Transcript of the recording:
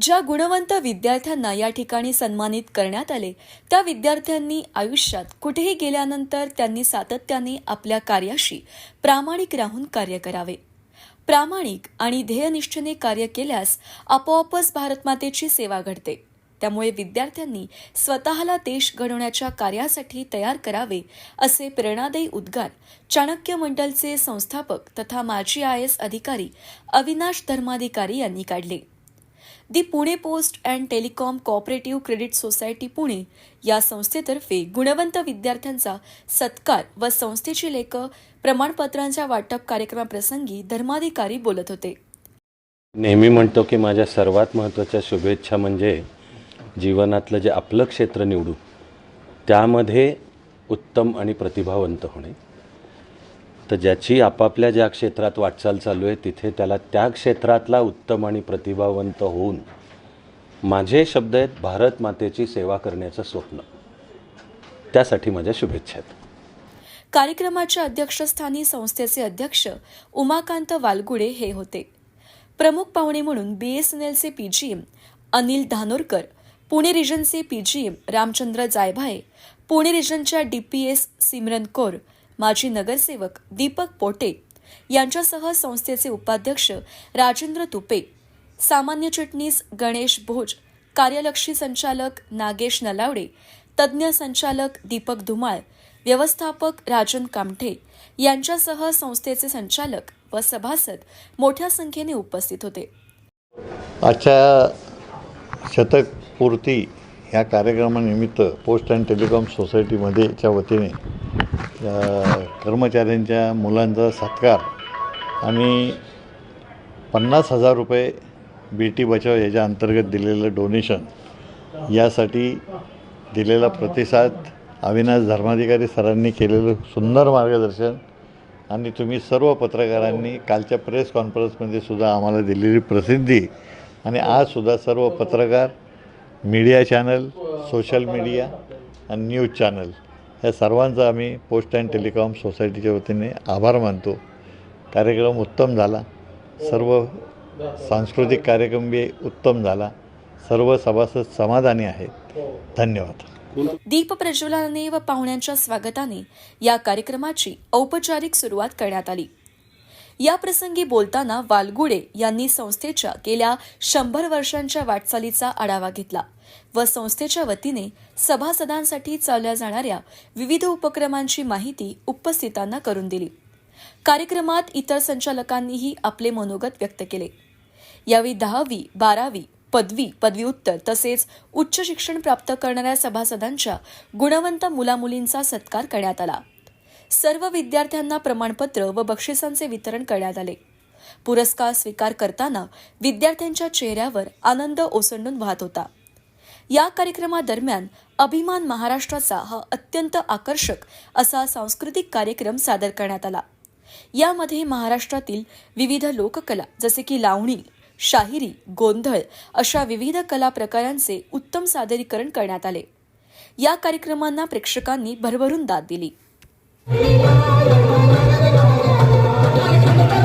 ज्या गुणवंत विद्यार्थ्यांना या ठिकाणी सन्मानित करण्यात आले त्या विद्यार्थ्यांनी आयुष्यात कुठेही गेल्यानंतर त्यांनी सातत्याने आपल्या कार्याशी प्रामाणिक राहून कार्य करावे. प्रामाणिक आणि ध्येयनिष्ठेने कार्य केल्यास आपोआपच भारतमातेची सेवा घडते. त्यामुळे विद्यार्थ्यांनी स्वतःला देश घडवण्याच्या कार्यासाठी तयार करावे असे प्रेरणादायी उद्गार चाणक्य मंडलचे संस्थापक तथा माजी आय एस अधिकारी अविनाश धर्माधिकारी यांनी काढले. The Pune post and telecom cooperative credit society Pune या संस्थेतर्फे गुणवंत विद्यार्थ्यांचा सत्कार व संस्थेची लेख प्रमाणपत्रांच्या वाटप कार्यक्रमाप्रसंगी धर्माधिकारी बोलत होते. नेहमी म्हणतो की माझ्या सर्वात महत्त्वाच्या शुभेच्छा म्हणजे जीवनातलं जे आपलं क्षेत्र निवडू त्यामध्ये उत्तम आणि प्रतिभावंत होणे. तर ज्याची आपापल्या ज्या क्षेत्रात वाटचाल चालू आहे तिथे त्याला त्या क्षेत्रातला उत्तम आणि प्रतिभावंत होऊन माझे शब्द आहेत भारत मातेची सेवा करण्याचं स्वप्न. त्यासाठी माझ्या शुभेच्छा आहेत. कार्यक्रमाच्या अध्यक्षस्थानी संस्थेचे अध्यक्ष उमाकांत वालगुडे हे होते. प्रमुख पाहुणे म्हणून बीएसएनएलचे पीजीएम अनिल धानोरकर पुणे रिजनचे पीजीएम रामचंद्र जायभाये पुणे रिजनच्या डीपीएस सिमरन कौर माजी नगरसेवक दीपक पोटे यांच्यासह संस्थेचे उपाध्यक्ष राजेंद्र तुपे सामान्य चिटणीस गणेश भोज कार्यलक्षी संचालक नागेश नलावडे तज्ज्ञ संचालक दीपक धुमाळ व्यवस्थापक राजन कामठे यांच्यासह संस्थेचे संचालक व सभासद मोठ्या संख्येने उपस्थित होते. आजच्या शतकपूर्ती ह्या कार्यक्रमानिमित्त पोस्ट अँड टेलिकॉम सोसायटीमध्येच्या वतीने कर्मचाऱ्यांच्या मुलांचा सत्कार आणि पन्नास हजार रुपये बेटी बचाव याच्या अंतर्गत दिलेलं डोनेशन यासाठी दिलेला प्रतिसाद अविनाश धर्माधिकारी सरांनी केलेलं सुंदर मार्गदर्शन आणि तुम्ही सर्व पत्रकारांनी कालच्या प्रेस कॉन्फरन्समध्ये सुद्धा आम्हाला दिलेली प्रसिद्धी आणि आजसुद्धा सर्व पत्रकार मीडिया चॅनल सोशल मीडिया आणि न्यूज चॅनल या सर्वांचा आम्ही पोस्ट अँड टेलिकॉम सोसायटीच्या वतीने आभार मानतो. कार्यक्रम उत्तम झाला. सर्व सांस्कृतिक कार्यक्रम बी उत्तम झाला. सर्व सभासद समाधानी आहेत. धन्यवाद. दीप प्रज्वलनाने व पाहुण्यांच्या स्वागताने या कार्यक्रमाची औपचारिक सुरुवात करण्यात आली. या प्रसंगी बोलताना वालगुडे यांनी संस्थेच्या गेल्या शंभर वर्षांच्या वाटचालीचा आढावा घेतला व संस्थेच्या वतीने सभासदांसाठी चालल्या जाणाऱ्या विविध उपक्रमांची माहिती उपस्थितांना करून दिली. कार्यक्रमात इतर संचालकांनीही आपले मनोगत व्यक्त केले. यावेळी दहावी बारावी पदवी पदव्युत्तर तसेच उच्च शिक्षण प्राप्त करणाऱ्या सभासदांच्या गुणवंत मुलामुलींचा सत्कार करण्यात आला. सर्व विद्यार्थ्यांना प्रमाणपत्र व बक्षिसांचे वितरण करण्यात आले. पुरस्कार स्वीकार करताना विद्यार्थ्यांच्या चेहऱ्यावर आनंद ओसंडून वाहत होता. या कार्यक्रमादरम्यान अभिमान महाराष्ट्राचा हा अत्यंत आकर्षक असा सांस्कृतिक कार्यक्रम सादर करण्यात आला. यामध्ये महाराष्ट्रातील विविध लोककला जसे की लावणी शाहिरी गोंधळ अशा विविध कला प्रकारांचे उत्तम सादरीकरण करण्यात आले. या कार्यक्रमांना प्रेक्षकांनी भरभरून दाद दिली. Thank you.